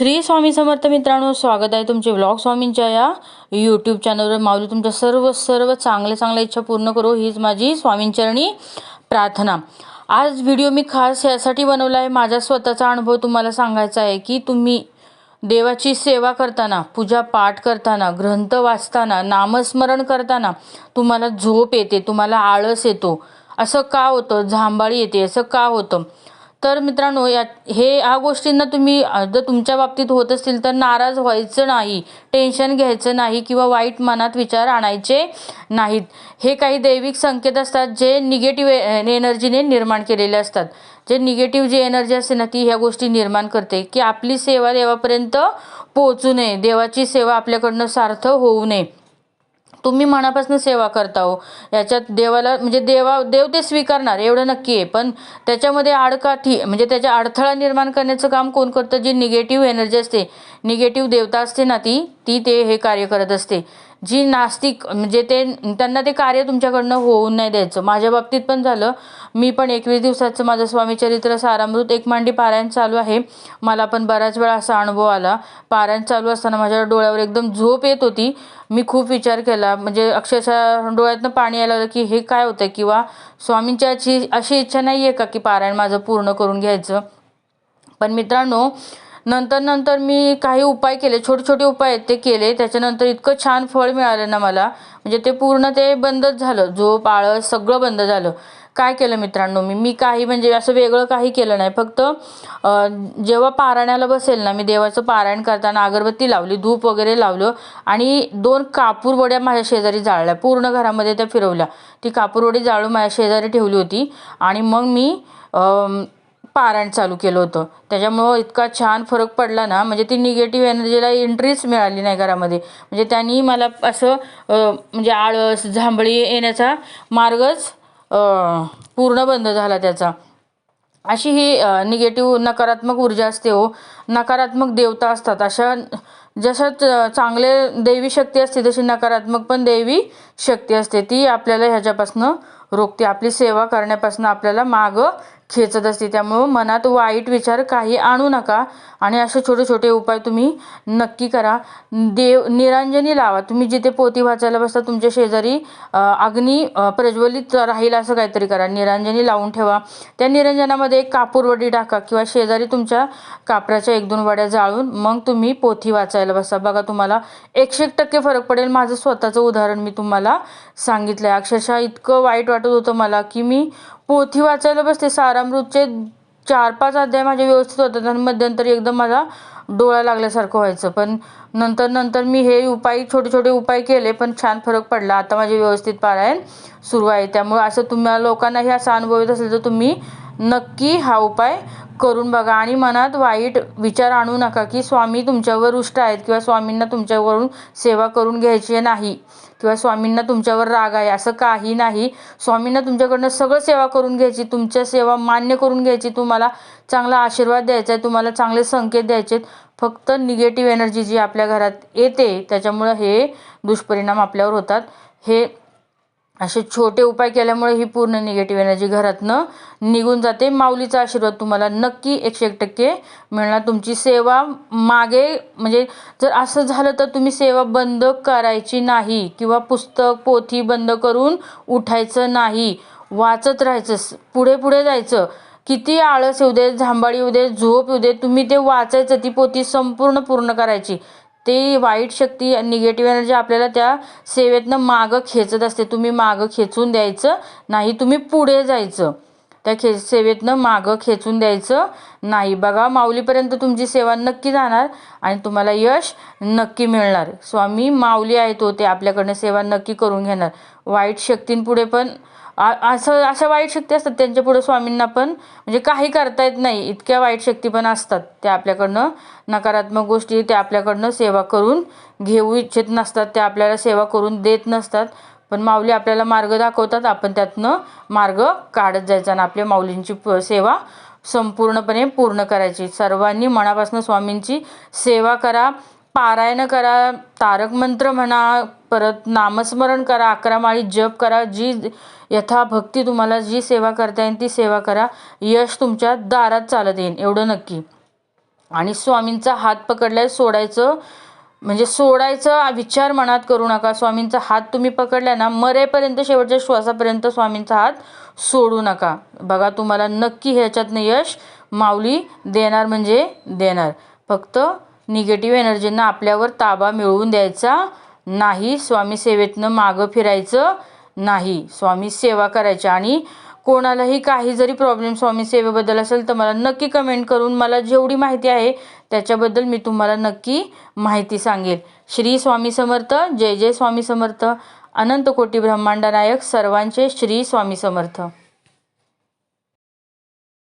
श्री स्वामी समर्थ मित्रांनो स्वागत आहे तुमचे व्लॉग स्वामींच्या या यूट्यूब चॅनलवर माऊली तुमच्या सर्व सर्व चांगल्या चांगल्या इच्छा पूर्ण करू. हीच माझी स्वामींचरणी प्रार्थना. आज व्हिडिओ मी खास यासाठी बनवला आहे. माझा स्वतःचा अनुभव तुम्हाला सांगायचा आहे की तुम्ही देवाची सेवा करताना पूजा पाठ करताना ग्रंथ वाचताना नामस्मरण करताना तुम्हाला झोप येते तुम्हाला आळस येतो. असं का होतं? झांबाळी येते. असं का होतं? तर मित्रांनो या हे ह्या गोष्टींना तुम्ही जर तुमच्या बाबतीत होत असतील तर नाराज व्हायचं नाही टेन्शन घ्यायचं नाही किंवा वाईट मनात विचार आणायचे नाहीत. हे काही दैविक संकेत असतात जे निगेटिव्ह एनर्जीने निर्माण केलेले असतात. जे निगेटिव्ह जी एनर्जी असते ना ती ह्या गोष्टी निर्माण करते की आपली सेवा देवापर्यंत पोहोचू नये. देवाची सेवा आपल्याकडनं सार्थ होऊ नये. तुम्ही मनापासून सेवा करता हो. याच्यात देवाला म्हणजे देवा देव ते स्वीकारणार एवढं नक्की आहे. पण त्याच्यामध्ये आडकाठी म्हणजे त्याच्या अडथळा निर्माण करण्याचं काम कोण करतं? जी निगेटिव्ह एनर्जी असते निगेटिव्ह देवता असते ना ती ती ते हे कार्य करत असते. जी नास्तिक म्हणजे ते त्यांना ते कार्य तुमच्याकडनं होऊन नाही द्यायचं. माझ्या बाबतीत पण झालं. मी पण एकवीस दिवसाचं माझं स्वामी चरित्र सारामृत एक मांडी पारायण चालू आहे. मला पण बऱ्याच वेळा असा अनुभव आला. पारायण चालू असताना माझ्या डोळ्यावर एकदम झोप येत होती. मी खूप विचार केला. म्हणजे अक्षरशः डोळ्यातनं पाणी यायला लागलं की हे काय होतं किंवा स्वामींची अशी अशी इच्छा नाही आहे का की पारायण माझं पूर्ण करून घ्यायचं? पण मित्रांनो नंतर नंतर मी काही उपाय केले छोटे छोटे उपाय आहेत ते केले. त्याच्यानंतर इतकं छान फळ मिळालं ना मला. म्हणजे ते पूर्ण ते बंदच झालं. झोप आळस सगळं बंद झालं. काय केलं मित्रांनो? मी मी काही म्हणजे असं वेगळं काही केलं नाही. फक्त जेव्हा पारायणाला बसेल ना मी देवाचं पारायण करताना अगरबत्ती लावली धूप वगैरे लावलं आणि दोन कापूरवड्या माझ्या शेजारी जाळल्या. पूर्ण घरामध्ये त्या फिरवल्या. ती कापूरवडी जाळून माझ्या शेजारी ठेवली होती. आणि मग मी पारायण चालू केलं होतं. त्याच्यामुळं इतका छान फरक पडला ना म्हणजे ती निगेटिव्ह एनर्जीला एंट्रीच मिळाली नाही घरामध्ये. म्हणजे त्यांनी मला असं म्हणजे आळस झांबळी येण्याचा मार्गच पूर्ण बंद झाला त्याचा. अशी ही निगेटिव्ह नकारात्मक ऊर्जा असते हो. नकारात्मक देवता असतात. अशा जशा च- चांगले दैवी शक्ती असते तशी नकारात्मक पण दैवी शक्ती असते. ती आपल्याला ह्याच्यापासनं रोखते. आपली सेवा करण्यापासून आपल्याला मागं खेचत असते. त्यामुळं मनात वाईट विचार काही आणू नका. आणि असे छोटे छोटे उपाय तुम्ही नक्की करा. देव निरांजनी लावा. तुम्ही जिथे पोती वाचायला बसता तुमच्या शेजारी अग्नी प्रज्वलित राहील असं काहीतरी करा. निरांजनी लावून ठेवा. त्या निरंजनामध्ये एक कापूर वडी टाका किंवा शेजारी तुमच्या कापराच्या एक दोन वड्या जाळून मग तुम्ही पोथी वाचायला बसा. बघा तुम्हाला एकशे एक टक्के फरक पडेल. माझं स्वतःचं उदाहरण मी तुम्हाला सांगितलं आहे अक्षरशः इतकं वाईट वाटत होतं मला की मी पोथी वाचायला बसते सारामृतचे चार पाच अध्याय माझे व्यवस्थित होतात आणि मध्यंतरी एकदम माझा डोळा लागल्यासारखं व्हायचं. पण नंतर नंतर मी हे उपाय छोटे छोटे उपाय केले पण छान फरक पडला. आता माझे व्यवस्थित पारायण सुरू आहे. त्यामुळे असं तुम्हाला लोकांनाही असा अनुभव येत असेल तर तुम्ही नक्की हा उपाय करून बघा. आणि मनात वाईट विचार आणू नका की स्वामी तुमच्यावर रुष्ट आहेत किंवा स्वामींना तुमच्यावरून सेवा करून घ्यायची नाही किंवा स्वामींना तुमच्यावर राग आहे असं काही नाही. स्वामींना तुमच्याकडनं सगळं सेवा करून घ्यायची तुमच्या सेवा मान्य करून घ्यायची तुम्हाला चांगला आशीर्वाद द्यायचा आहे तुम्हाला चांगले संकेत द्यायचे आहेत फक्त निगेटिव्ह एनर्जी जी आपल्या घरात येते त्याच्यामुळं हे दुष्परिणाम आपल्यावर होतात. हे असे छोटे उपाय केल्यामुळे ही पूर्ण निगेटिव्ह एनर्जी घरातनं निघून जाते. माऊलीचा आशीर्वाद तुम्हाला नक्की एकशे एक टक्के मिळणार. तुमची सेवा मागे म्हणजे जर असं झालं तर तुम्ही सेवा बंद करायची नाही किंवा पुस्तक पोथी बंद करून उठायचं नाही. वाचत राहायचं पुढे पुढे जायचं. किती आळस येऊ दे झांबाळी येऊ दे झोप येऊ दे तुम्ही ते वाचायचं ती पोथी संपूर्ण पूर्ण करायची. ते वाईट शक्ती निगेटिव्ह एनर्जी आपल्याला त्या सेवेतनं मागं खेचत असते. तुम्ही मागं खेचून द्यायचं नाही तुम्ही पुढे जायचं. त्या खे सेवेतनं मागं खेचून द्यायचं नाही. बघा माऊलीपर्यंत तुमची सेवा नक्की जाणार आणि तुम्हाला यश नक्की मिळणार. स्वामी माऊली आहेत तो ते आपल्याकडनं सेवा नक्की करून घेणार. वाईट शक्तींपुढे पण असं अशा वाईट शक्ती असतात त्यांच्या पुढे स्वामींना पण. म्हणजे काही करता येत नाही. इतक्या वाईट शक्ती पण असतात. त्या आपल्याकडनं नकारात्मक गोष्टी त्या आपल्याकडनं सेवा करून घेऊ इच्छित नसतात. त्या आपल्याला सेवा करून देत नसतात. पण माऊली आपल्याला मार्ग दाखवतात. आपण त्यातनं मार्ग काढत जायचा आणि आपल्या माऊलींची प सेवा संपूर्णपणे पूर्ण करायची. सर्वांनी मनापासून स्वामींची सेवा करा. पारायण करा तारक मंत्र म्हणा परत नामस्मरण करा अकरा माळी जप करा जी यथा भक्ती तुम्हाला जी सेवा करता येईल ती सेवा करा यश तुमच्या दारात चालत येईल एवढं नक्की. आणि स्वामींचा हात पकडलाय सोडायचं म्हणजे सोडायचा विचार मनात करू नका स्वामींचा हात तुम्ही पकडला ना मरेपर्यंत शेवटच्या श्वासापर्यंत स्वामींचा हात सोडू नका. बघा तुम्हाला नक्की ह्याच्यातनं यश माऊली देणार म्हणजे देणार. फक्त निगेटिव्ह एनर्जींना आपल्यावर ताबा मिळवून द्यायचा नाही. स्वामी सेवेतनं मागं फिरायचं नाही. स्वामी सेवा करायची आणि कोणालाही काही जरी प्रॉब्लेम स्वामी सेवेबद्दल असेल तर मला नक्की कमेंट करून मला जेवढी माहिती आहे त्याच्याबद्दल मी तुम्हाला नक्की माहिती सांगेल. श्री स्वामी समर्थ. जय जय स्वामी समर्थ. अनंत कोटी ब्रह्मांड नायक. सर्वांचे श्री स्वामी समर्थ.